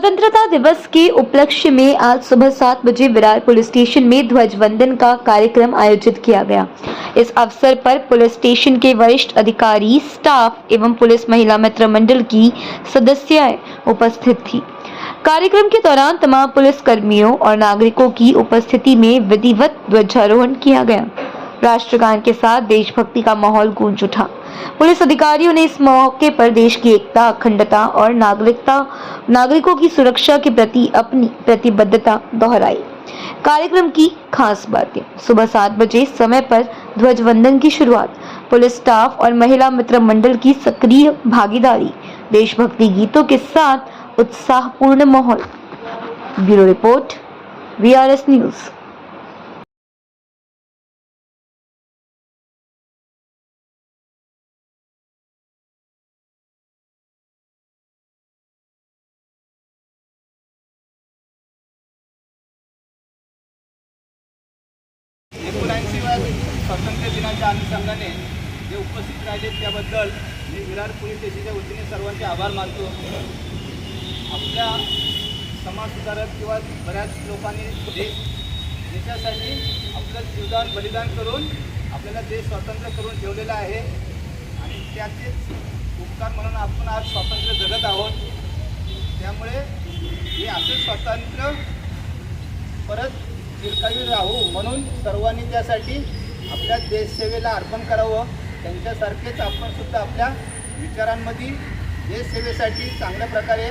स्वतंत्रता दिवस के उपलक्ष्य में आज सुबह सात बजे विरार पुलिस स्टेशन में ध्वज वंदन का कार्यक्रम आयोजित किया गया। इस अवसर पर पुलिस स्टेशन के वरिष्ठ अधिकारी, स्टाफ एवं पुलिस महिला मित्र मंडल की सदस्य उपस्थित थी। कार्यक्रम के दौरान तमाम पुलिस कर्मियों और नागरिकों की उपस्थिति में विधिवत ध्वजारोहण किया गया। राष्ट्रगान के साथ देशभक्ति का माहौल गूंज उठा। पुलिस अधिकारियों ने इस मौके पर देश की एकता, अखंडता और नागरिकता, नागरिकों की सुरक्षा के प्रति अपनी प्रतिबद्धता दोहराई। कार्यक्रम की खास बातें। सुबह सात बजे समय पर ध्वजवंदन की शुरुआत। पुलिस स्टाफ और महिला मित्र मंडल की सक्रिय भागीदारी। देशभक्ति गीतों के साथ उत्साहपूर्ण माहौल। Bureau report VRS news. एकोणऐंशीव्या स्वातंत्र्य दिनाच्या अनुषंगाने जे उपस्थित राहिले त्याबद्दल मी विरार पोलीस स्टेशनच्या वतीने सर्वांचे आभार मानतो. आपल्या समाजसुधारक किंवा बऱ्याच लोकांनी देश देशासाठी आपलं जीवदान बलिदान करून आपल्याला देश स्वतंत्र करून ठेवलेला आहे आणि त्याचेच उपकार म्हणून आपण आज स्वातंत्र्य जगत आहोत. त्यामुळे हे असं स्वातंत्र्य परत चिरकावी राहू म्हणून सर्वांनी त्यासाठी आपल्या देशसेवेला अर्पण करावं. त्यांच्यासारखेच आपण सुद्धा आपल्या विचारांमध्ये देशसेवेसाठी चांगल्या प्रकारे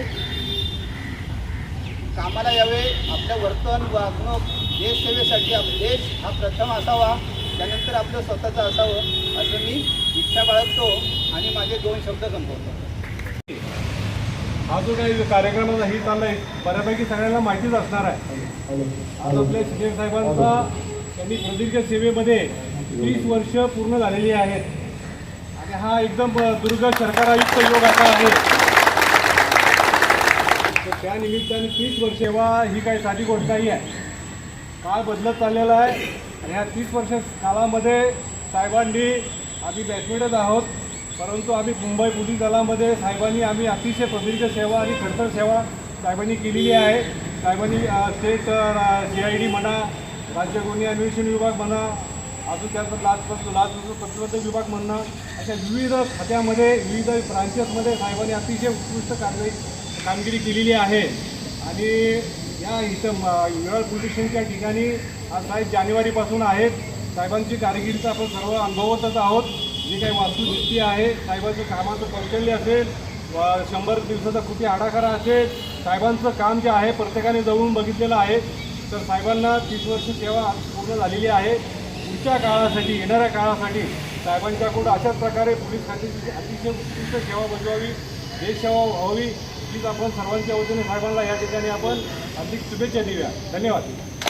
कामाला यावे. आपलं वर्तन वागणूक देशसेवेसाठी आप देश हा प्रथम असावा. त्यानंतर आपलं स्वतःचं असावं असं मी इच्छा बाळगतो आणि माझे दोन शब्द संपवतो. हा जो काही कार्यक्रम आहे ही चाललाय. बऱ्यापैकी सगळ्यांना माहितीच असणार आहे. आज आपल्या शिक्षक साहेबांचा त्यांनी प्रदीर्घ सेवेमध्ये तीस वर्ष पूर्ण झालेली आहेत. आणि हा एकदम दुर्ग सरकारायुक्त योग असा आहे. तर त्या निमित्ताने तीस वर्ष सेवा ही काही साधी गोष्ट नाही आहे. काळ बदलत चाललेला आहे. आणि ह्या तीस वर्ष काळामध्ये साहेबांनी आम्ही बॅचमेटच आहोत. परंतु आम्ही मुंबई पोलीस दलामध्ये साहेबांनी आम्ही अतिशय प्रदीर्घ सेवा आणि खडतर सेवा साहेबांनी केलेली आहे. साहेबांनी स्टेट सी आय डी म्हणा राज्य गुन्हे अन्वेषण विभाग म्हणा अजून त्यानंतर लाच लाच प्रतिबंधक विभाग म्हणणं अशा विविध खात्यामध्ये विविध ब्रांचेसमध्ये साहेबांनी अतिशय उत्कृष्ट कारवाई कामगिरी केलेली आहे. आणि या इथं म- पोलीस स्टेशनच्या ठिकाणी आज साहेब जानेवारीपासून आहेत. साहेबांची कारगिरीचा आपण सर्व अनुभवतच आहोत. जी काही वास्तुस्थिती आहे. साहेबांचं कामाचं कौशल्य असेल शंभर दिवसाचा कृती आराखडा असेल साहेबांचं काम जे आहे प्रत्येकाने जवळून बघितलेलं आहे. तर साहेबांना तीस वर्ष सेवा पूर्ण झालेली आहे. पुढच्या काळासाठी येणाऱ्या काळासाठी साहेबांच्याकडून अशाच प्रकारे पोलीस खात्याची अतिशय उत्कृष्ट सेवा बजवावी देशसेवा व्हावी हीच आपण सर्वांच्या वतीने साहेबांना या ठिकाणी आपण अधिक शुभेच्छा देऊया. धन्यवाद.